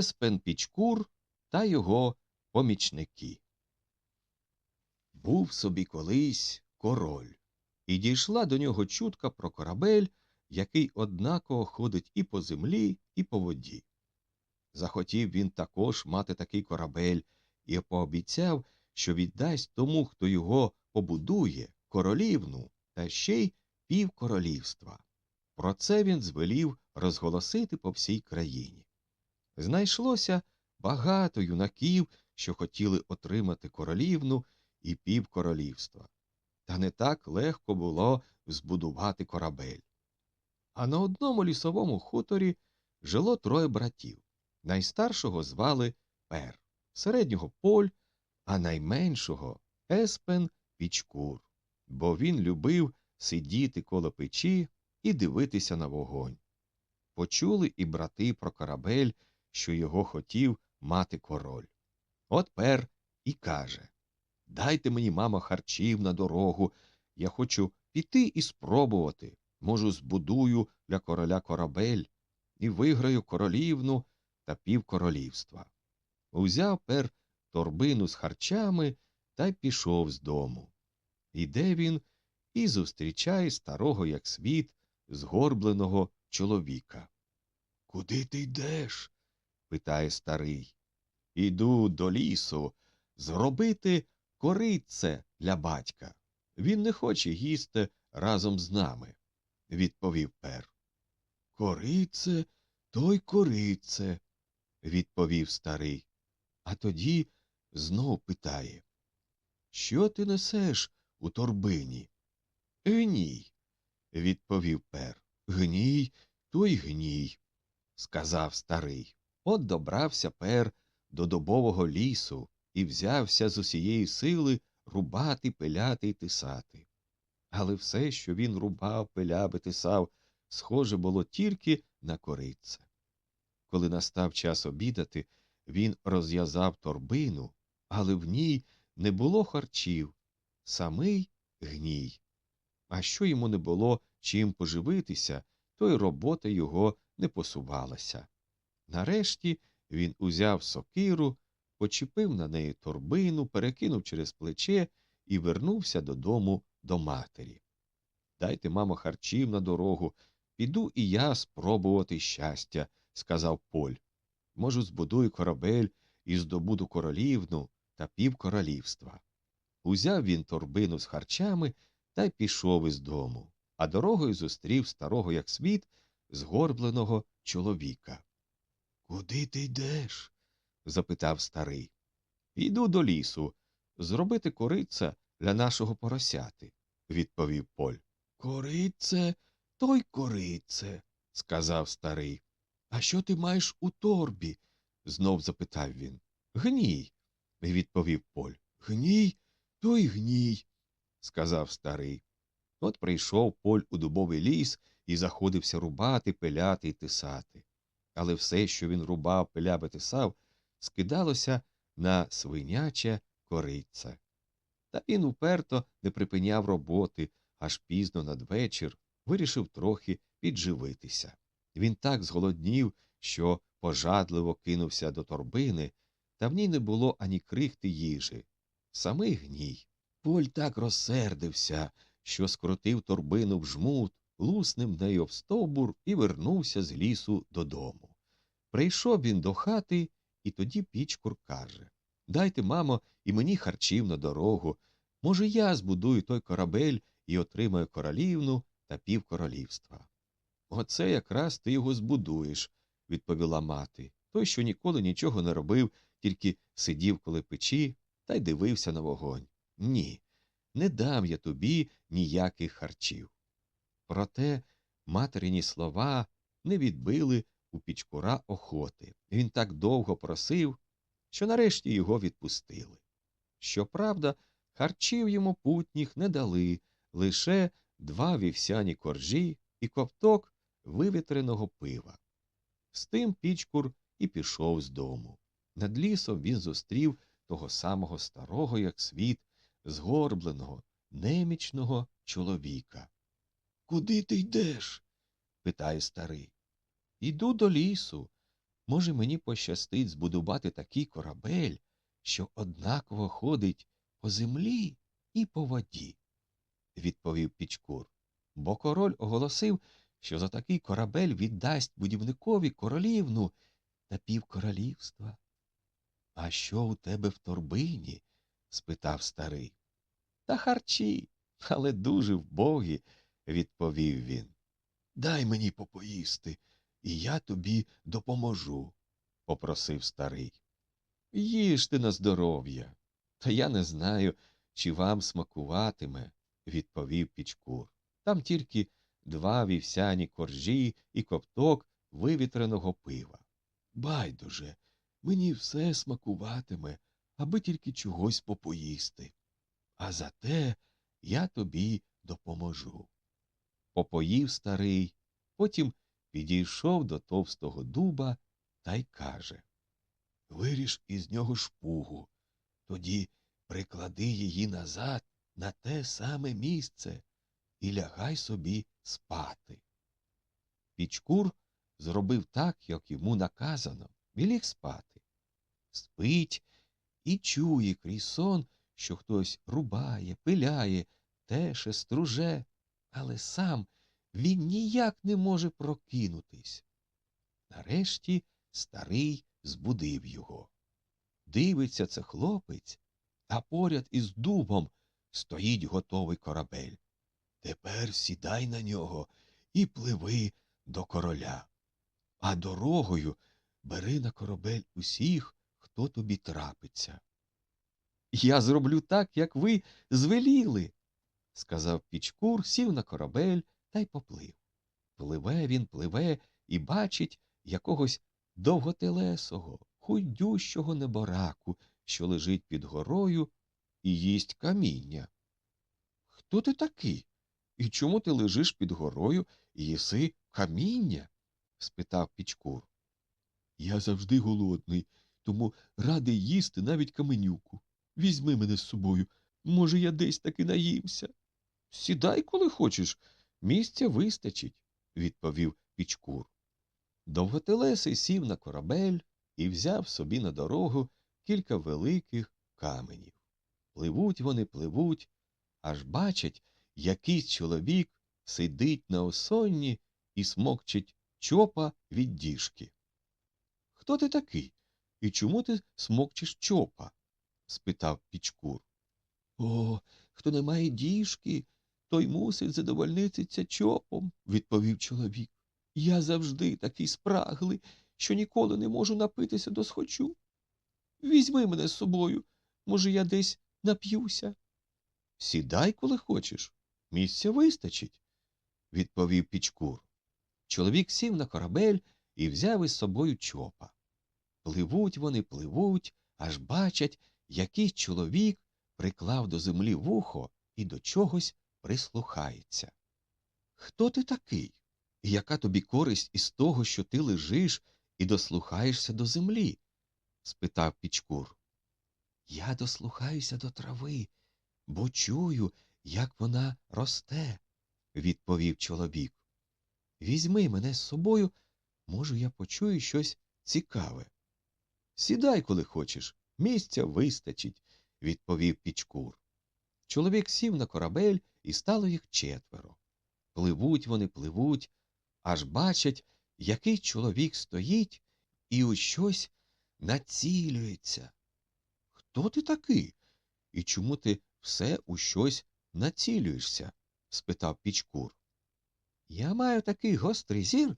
Еспен Пічкур та його помічники. Був собі колись король, і дійшла до нього чутка про корабель, який однаково ходить і по землі, і по воді. Захотів він також мати такий корабель і пообіцяв, що віддасть тому, хто його побудує, королівну та ще й півкоролівства. Про це він звелів розголосити по всій країні. Знайшлося багато юнаків, що хотіли отримати королівну і півкоролівства. Та не так легко було збудувати корабель. А на одному лісовому хуторі жило троє братів. Найстаршого звали Пер, середнього Поль, а найменшого Еспен Пічкур, бо він любив сидіти коло печі і дивитися на вогонь. Почули і брати про корабель, що його хотів мати король. От Пер і каже Дайте мені, мамо, харчів на дорогу. Я хочу піти і спробувати. Можу, збудую для короля корабель і виграю королівну та півкоролівства. Узяв пер торбину з харчами та й пішов з дому. Іде він і зустрічає старого, як світ, згорбленого чоловіка. Куди ти йдеш? Питає старий. Іду до лісу зробити корице для батька. Він не хоче їсти разом з нами, відповів пер. Корице, то й корице, відповів старий. А тоді знов питає Що ти несеш у торбині? Гній, відповів пер. Гній, то й гній, сказав старий. От добрався пер до добового лісу і взявся з усієї сили рубати, пиляти й тисати. Але все, що він рубав, пиляв і тисав, схоже було тільки на корице. Коли настав час обідати, він розв'язав торбину, але в ній не було харчів, самий гній. А що йому не було чим поживитися, то й робота його не посувалася. Нарешті він узяв сокиру, почепив на неї торбину, перекинув через плече і вернувся додому до матері. Дайте, мамо, харчів на дорогу, піду і я спробувати щастя, сказав Поль. Можу, збудую корабель і здобуду королівну та півкоролівства. Узяв він торбину з харчами та й пішов із дому, а дорогою зустрів старого, як світ, згорбленого чоловіка. Куди ти йдеш? запитав старий. Іду до лісу. Зробити кориця для нашого поросяти, відповів Поль. Корице, то й корице, сказав старий. А що ти маєш у торбі? знов запитав він. Гній, відповів Поль. Гній, то й гній, сказав старий. От прийшов Поль у дубовий ліс і заходився рубати, пиляти й тисати. Але все, що він рубав, пиляв і тисав, скидалося на свиняче кориця. Та він уперто не припиняв роботи, аж пізно надвечір вирішив трохи підживитися. Він так зголоднів, що пожадливо кинувся до торбини, та в ній не було ані крихти їжі. Самий гній. Поль так розсердився, що скрутив торбину в жмут, лусним нею в стовбур і вернувся з лісу додому. Прийшов він до хати, і тоді пічкур каже Дайте, мамо, і мені харчів на дорогу. Може, я збудую той корабель і отримаю королівну та півкоролівства. Оце якраз ти його збудуєш, відповіла мати. Той, що ніколи нічого не робив, тільки сидів коло печі та й дивився на вогонь. Ні, не дам я тобі ніяких харчів. Проте материні слова не відбили у пічкура охоти. Він так довго просив, що нарешті його відпустили. Щоправда, харчів йому путніх не дали, лише два вівсяні коржі і ковток вивітреного пива. З тим пічкур і пішов з дому. Над лісом він зустрів того самого старого, як світ, згорбленого, немічного чоловіка. Куди ти йдеш? питає старий. Іду до лісу. може, мені пощастить збудувати такий корабель, що однаково ходить по землі і по воді, відповів Пічкур. Бо король оголосив, що за такий корабель віддасть будівникові королівну та півкоролівства. А що у тебе в торбині? спитав старий. Та харчі, але дуже вбогі, відповів він. Дай мені попоїсти, і я тобі допоможу, попросив старий. Їжте на здоров'я. Та я не знаю, чи вам смакуватиме, відповів Пічкур. Там тільки два вівсяні коржі і копток вивітреного пива. Байдуже, мені все смакуватиме, аби тільки чогось попоїсти. А зате я тобі допоможу. Попоїв старий, потім підійшов до товстого дуба та й каже Виріж із нього шпугу, тоді приклади її назад на те саме місце і лягай собі спати. Пічкур зробив так, як йому наказано, і ліг спати. Спить і чує крізь сон, що хтось рубає, пиляє, теше, струже, але сам він ніяк не може прокинутись. Нарешті старий збудив його. Дивиться це хлопець, а поряд із дубом стоїть готовий корабель. Тепер сідай на нього і пливи до короля. А дорогою бери на корабель усіх, хто тобі трапиться. Я зроблю так, як ви звеліли, сказав Пічкур, сів на корабель та й поплив. Пливе він, пливе і бачить якогось довготелесого, худющого небораку, що лежить під горою і їсть каміння. Хто ти такий? І чому ти лежиш під горою і їси каміння? спитав Пічкур. Я завжди голодний, тому радий їсти навіть каменюку. Візьми мене з собою. Може, я десь таки наїмся. Сідай, коли хочеш. Місця вистачить, відповів Пічкур. Довготелесий сів на корабель і взяв собі на дорогу кілька великих каменів. Пливуть вони, пливуть, аж бачать, якийсь чоловік сидить на осонні і смокчить чопа від діжки. Хто ти такий? І чому ти смокчеш чопа? спитав Пічкур. О, хто не має діжки, той мусить задовольнитися чопом, відповів чоловік. Я завжди такий спраглий, що ніколи не можу напитися до схочу. Візьми мене з собою, може, я десь нап'юся. Сідай, коли хочеш. Місця вистачить, відповів Пічкур. Чоловік сів на корабель і взяв із собою чопа. Пливуть вони, пливуть, аж бачать, який чоловік приклав до землі вухо і до чогось прислухається. Хто ти такий? І яка тобі користь із того, що ти лежиш і дослухаєшся до землі? спитав Пічкур. Я дослухаюся до трави, бо чую, як вона росте, відповів чоловік. Візьми мене з собою, може, я почую щось цікаве. Сідай, коли хочеш, місця вистачить, відповів Пічкур. Чоловік сів на корабель і стало їх четверо. Пливуть вони, пливуть, аж бачать, який чоловік стоїть і у щось націлюється. Хто ти такий? І чому ти все у щось націлюєшся? спитав Пічкур. Я маю такий гострий зір,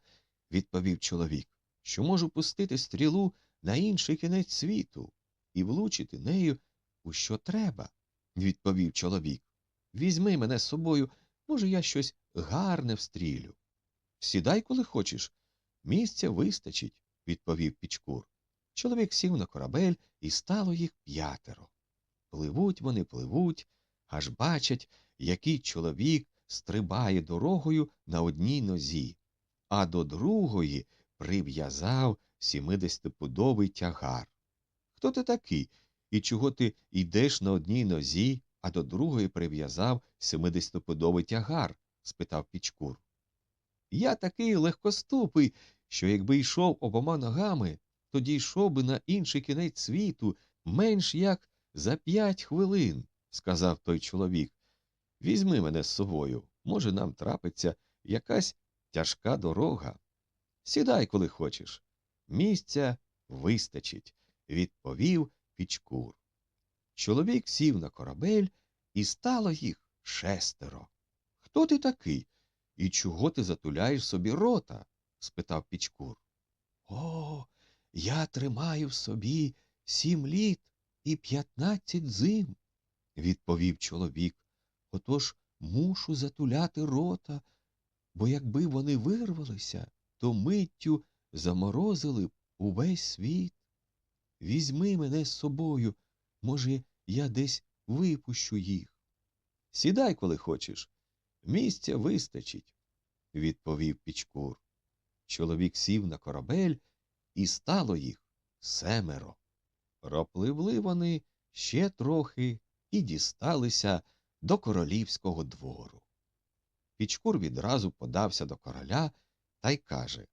відповів чоловік, що можу пустити стрілу на інший кінець світу і влучити нею у що треба, відповів чоловік. Візьми мене з собою, може, я щось гарне встрілю. Сідай, коли хочеш. Місця вистачить, відповів Пічкур. Чоловік сів на корабель і стало їх п'ятеро. Пливуть вони, пливуть, аж бачать, який чоловік стрибає дорогою на одній нозі, а до другої прив'язав сімидесятипудовий тягар. Хто ти такий? І чого ти йдеш на одній нозі, а до другої прив'язав семидесятипудовий тягар? спитав Пічкур. Я такий легкоступий, що якби йшов обома ногами, то дійшов би на інший кінець світу менш як за п'ять хвилин, сказав той чоловік. Візьми мене з собою. Може, нам трапиться якась тяжка дорога. Сідай, коли хочеш. Місця вистачить, відповів Пічкур. Чоловік сів на корабель, і стало їх шестеро. Хто ти такий? І чого ти затуляєш собі рота? спитав Пічкур. О, я тримаю в собі сім літ і п'ятнадцять зим, відповів чоловік. Отож мушу затуляти рота, бо якби вони вирвалися, то миттю заморозили б увесь світ. Візьми мене з собою, може, я десь випущу їх. Сідай, коли хочеш. Місця вистачить, відповів Пічкур. Чоловік сів на корабель, і стало їх семеро. Пропливли вони ще трохи і дісталися до королівського двору. Пічкур відразу подався до короля та й каже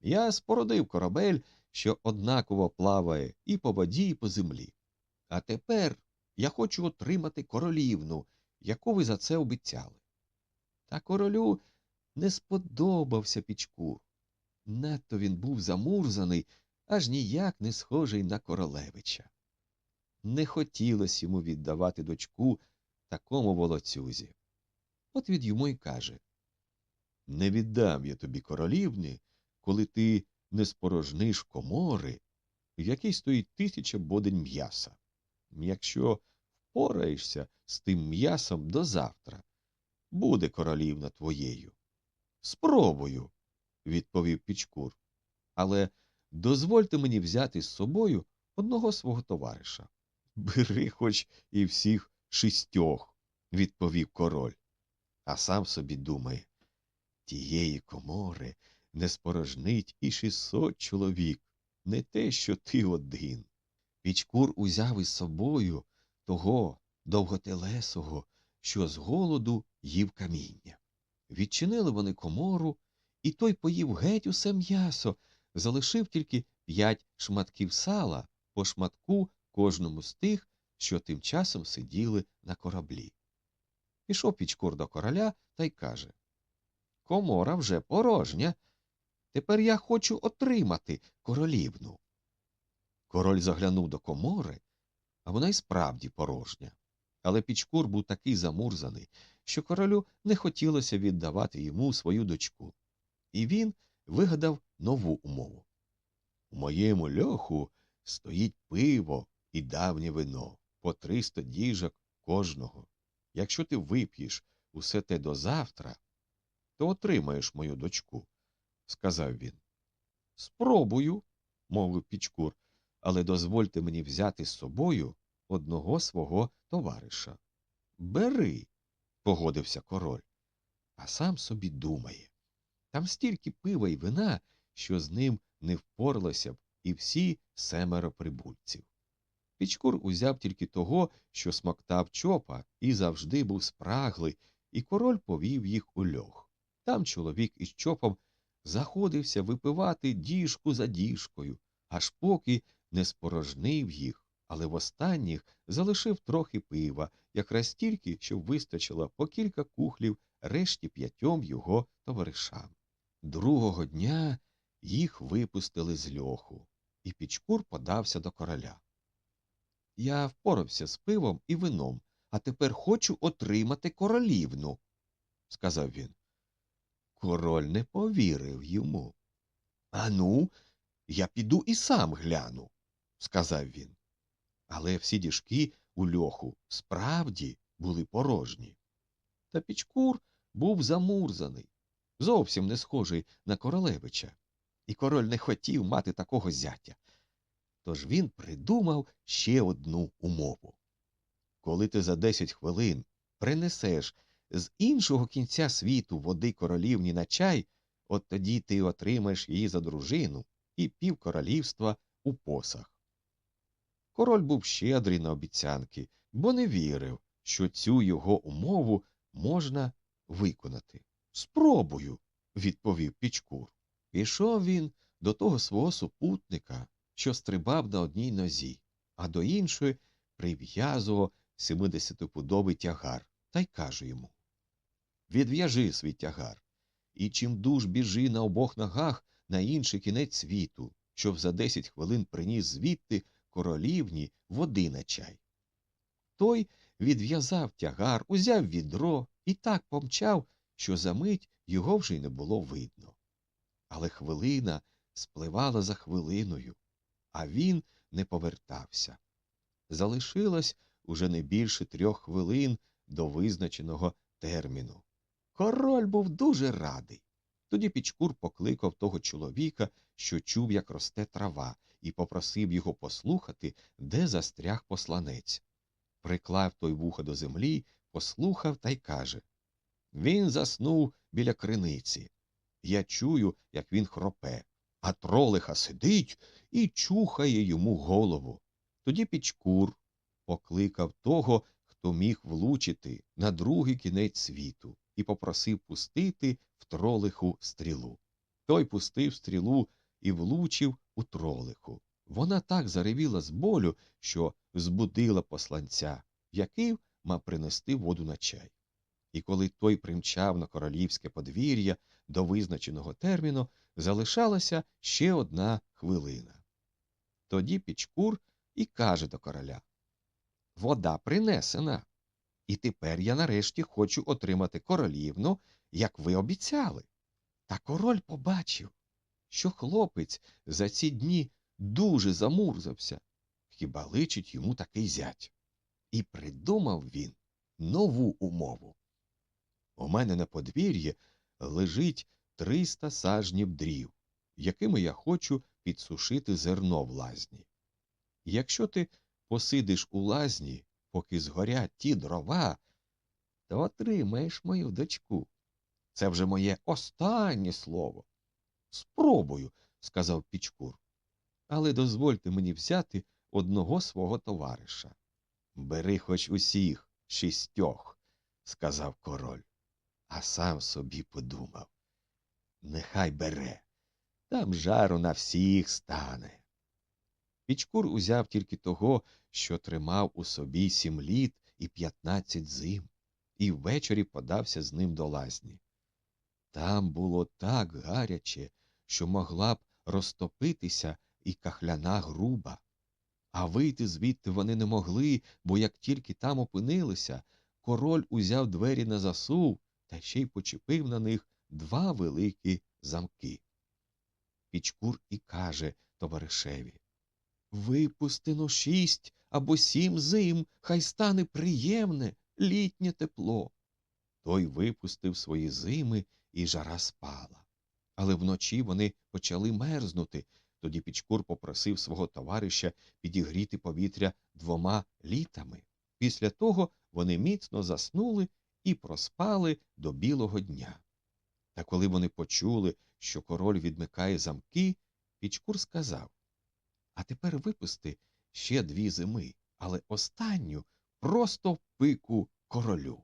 Я спородив корабель, що однаково плаває і по воді, і по землі. А тепер я хочу отримати королівну, яку ви за це обіцяли. Та королю не сподобався Пічкур. Надто він був замурзаний, аж ніяк не схожий на королевича. Не хотілося йому віддавати дочку такому волоцюзі. От від йому й каже Не віддам я тобі королівни, коли ти не спорожниш комори, в якій стоїть тисяча бодень м'яса. Якщо впораєшся з тим м'ясом до завтра, буде королівна твоєю. Спробую, відповів Пічкур. Але дозвольте мені взяти з собою одного свого товариша. Бери хоч і всіх шістьох, відповів король. А сам собі думає тієї комори не спорожнить і шістсот чоловік, не те, що ти один. Пічкур узяв із собою того довготелесого, що з голоду їв каміння. Відчинили вони комору, і той поїв геть усе м'ясо, залишив тільки п'ять шматків сала по шматку кожному з тих, що тим часом сиділи на кораблі. Пішов Пічкур до короля та й каже Комора вже порожня. Тепер я хочу отримати королівну. Король заглянув до комори, а вона й справді порожня. Але Пічкур був такий замурзаний, що королю не хотілося віддавати йому свою дочку. І він вигадав нову умову. У моєму льоху стоїть пиво і давнє вино по триста діжок кожного. Якщо ти вип'єш усе те до завтра, то отримаєш мою дочку, сказав він. Спробую, мовив Пічкур, але дозвольте мені взяти з собою одного свого товариша. Бери, погодився король, а сам собі думає. Там стільки пива і вина, що з ним не впоралося б і всі семеро прибульців. Пічкур узяв тільки того, що смоктав чопа, і завжди був спраглий, і король повів їх у льох. Там чоловік із чопом заходився випивати діжку за діжкою, аж поки не спорожнив їх, але в останніх залишив трохи пива, якраз стільки, щоб вистачило по кілька кухлів решті п'ятьом його товаришам. Другого дня їх випустили з льоху, і Пічкур подався до короля. Я впорався з пивом і вином, а тепер хочу отримати королівну, сказав він. Король не повірив йому. Ану, я піду і сам гляну, сказав він. Але всі діжки у льоху справді були порожні. Та Пічкур був замурзаний, зовсім не схожий на королевича, і король не хотів мати такого зятя. Тож він придумав ще одну умову. Коли ти за десять хвилин принесеш з іншого кінця світу води королівні на чай, от тоді ти отримаєш її за дружину і пів королівства у посах. Король був щедрий на обіцянки, бо не вірив, що цю його умову можна виконати. Спробую, відповів Пічкур. Пішов він до того свого супутника, що стрибав на одній нозі, а до іншої прив'язував семидесятипудовий тягар та й каже йому Відв'яжи свій тягар, і чим дуж біжи на обох ногах на інший кінець світу, щоб за десять хвилин приніс звідти королівні води на чай. Той відв'язав тягар, узяв відро і так помчав, що за мить його вже й не було видно. Але хвилина спливала за хвилиною, а він не повертався. Залишилось уже не більше трьох хвилин до визначеного терміну. Король був дуже радий. Тоді Пічкур покликав того чоловіка, що чув, як росте трава, і попросив його послухати, де застряг посланець. Приклав той вуха до землі, послухав та й каже Він заснув біля криниці. Я чую, як він хропе, а тролиха сидить і чухає йому голову. Тоді Пічкур покликав того, хто міг влучити на другий кінець світу, і попросив пустити в тролиху стрілу. Той пустив стрілу і влучив у тролиху. Вона так заревіла з болю, що збудила посланця, який мав принести воду на чай. І коли той примчав на королівське подвір'я до визначеного терміну, залишалася ще одна хвилина. Тоді Пічкур і каже до короля Вода принесена. І тепер я нарешті хочу отримати королівну, як ви обіцяли. Та король побачив, що хлопець за ці дні дуже замурзався, хіба личить йому такий зять. І придумав він нову умову. У мене на подвір'ї лежить триста сажнів дрів, якими я хочу підсушити зерно в лазні. Якщо ти посидиш у лазні, поки згорять ті дрова, то отримаєш мою дочку. Це вже моє останнє слово. Спробую, сказав Пічкур. Але дозвольте мені взяти одного свого товариша. Бери хоч усіх шістьох, сказав король, а сам собі подумав. Нехай бере, там жару на всіх стане. Пічкур узяв тільки того, що тримав у собі сім літ і п'ятнадцять зим, і ввечері подався з ним до лазні. Там було так гаряче, що могла б розтопитися і кахляна груба. А вийти звідти вони не могли, бо як тільки там опинилися, король узяв двері на засув та ще й почепив на них два великі замки. Пічкур і каже товаришеві Випустино шість або сім зим, хай стане приємне літнє тепло. Той випустив свої зими, і жара спала. Але вночі вони почали мерзнути. Тоді Пічкур попросив свого товариша підігріти повітря двома літами. Після того вони міцно заснули і проспали до білого дня. Та коли вони почули, що король відмикає замки, Пічкур сказав А тепер випусти ще дві зими, але останню просто пику королю.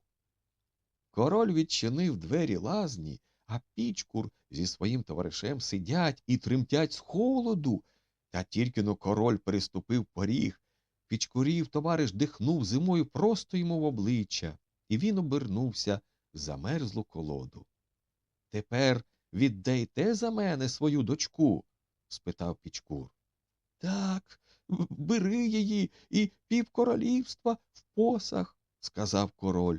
Король відчинив двері лазні, а пічкур зі своїм товаришем сидять і тремтять з холоду. Та тільки но король переступив поріг. Пічкурів товариш дихнув зимою просто йому в обличчя, і він обернувся в замерзлу колоду. Тепер віддайте за мене свою дочку? спитав Пічкур. Так, бери її і півкоролівства в посах, сказав король.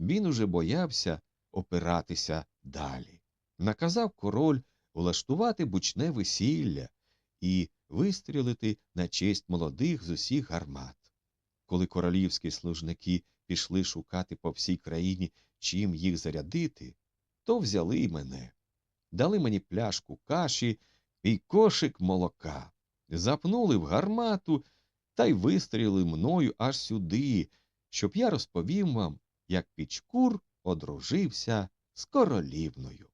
Він уже боявся опиратися далі. Наказав король улаштувати бучне весілля і вистрілити на честь молодих з усіх гармат. Коли королівські служники пішли шукати по всій країні, чим їх зарядити, то взяли й мене. Дали мені пляшку каші і кошик молока, запнули в гармату та й вистрілили мною аж сюди, щоб я розповів вам, як Пічкур одружився з королівною.